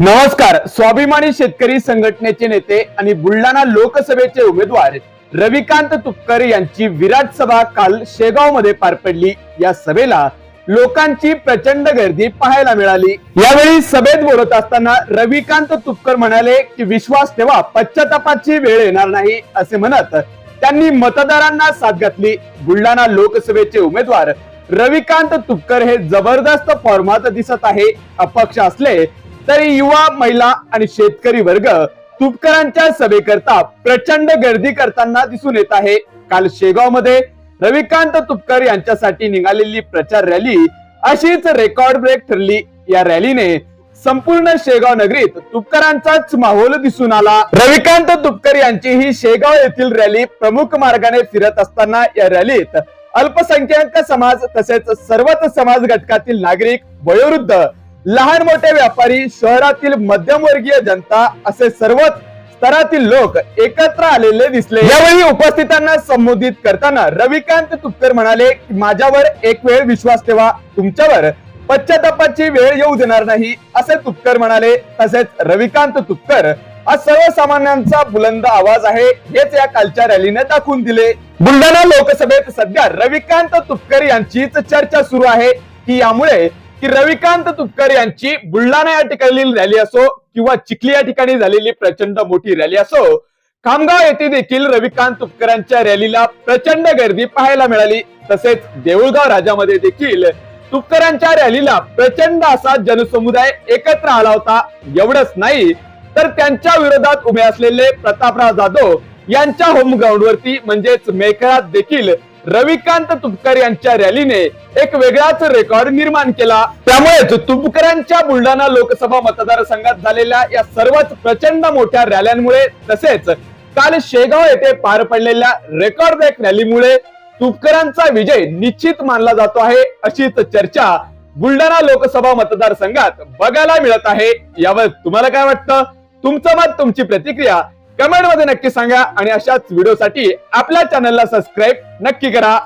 नमस्कार. स्वाभिमानी शेतकरी संघटनेचे नेते आणि बुलढाणा लोकसभेचे उमेदवार रविकांत तुपकर यांची विराट सभा काल शेगावमध्ये पार पडली. या सभेला लोकांची प्रचंड गर्दी पाहायला मिळाली. यावेळी सभेत बोलत असताना रविकांत तुपकर म्हणाले की विश्वास ठेवा पश्चातापाची वेळ येणार नाही असे म्हणत त्यांनी मतदारांना साथ घातली. बुलढाणा लोकसभेचे उमेदवार रविकांत तुपकर हे जबरदस्त फॉर्मात दिसत आहे. अपक्ष असले तरी युवा महिला आणि शेतकरी वर्ग तुपकरांच्या सभेकरता प्रचंड गर्दी करताना दिसून येत आहे. काल शेगावमध्ये रविकांत तुपकर यांच्यासाठी निघालेली प्रचार रॅली अशीच रेकॉर्ड ब्रेक ठरली. या रॅलीने संपूर्ण शेगाव नगरीत तुपकरांचाच माहोल दिसून आला. रविकांत तुपकर यांची ही शेगाव येथील रॅली प्रमुख मार्गाने फिरत असताना या रॅलीत अल्पसंख्याक समाज तसेच सर्वच समाज घटकातील नागरिक वयोवृद्ध लहान मोठे व्यापारी शहरातील मध्यमवर्गीय जनता असे सर्वच स्तरातील लोक एकत्र आलेले दिसले. यावेळी उपस्थितांना संबोधित करताना रविकांत तुपकर म्हणाले माझ्यावर एक वेळ विश्वास ठेवा. तुमच्यावर पश्चातापाची वेळ येऊ देणार नाही असे तुपकर म्हणाले. तसेच रविकांत तुपकर हा सर्वसामान्यांचा बुलंद आवाज आहे. हेच या कालच्या रॅलीने दाखवून दिले. बुलढाणा लोकसभेत सध्या रविकांत तुपकर यांचीच चर्चा सुरू आहे. की यामुळे की रविकांत तुपकर यांची बुलढाणा या ठिकाणी रॅली असो किंवा चिखली या ठिकाणी झालेली प्रचंड मोठी रॅली असो खामगाव येथे देखील रविकांत तुपकरांच्या रॅलीला प्रचंड गर्दी पाहायला मिळाली. तसेच देऊळगाव राजामध्ये देखील तुपकरांच्या रॅलीला प्रचंड असा जनसमुदाय एकत्र आला होता. एवढंच नाही तर त्यांच्या विरोधात उभे असलेले प्रतापराव जाधव यांच्या होम म्हणजेच मेखळात देखील रविकांत तुपकर यांच्या रॅलीने एक वेगळाच रेकॉर्ड निर्माण केला. त्यामुळेच तुपकरांच्या बुलढाणा लोकसभा मतदारसंघात झालेल्या या सर्वच प्रचंड मोठ्या रॅल्यांमुळे तसेच काल शेगाव येथे पार पडलेल्या रेकॉर्ड ब्रेक रॅलीमुळे तुपकरांचा विजय निश्चित मानला जातो आहे अशीच चर्चा बुलढाणा लोकसभा मतदारसंघात बघायला मिळत आहे. यावर तुम्हाला काय वाटतं? तुमचं मत तुमची प्रतिक्रिया कमेंटमध्ये नक्की सांगा आणि अशाच व्हिडिओसाठी आपल्या चॅनलला सबस्क्राईब नक्की करा.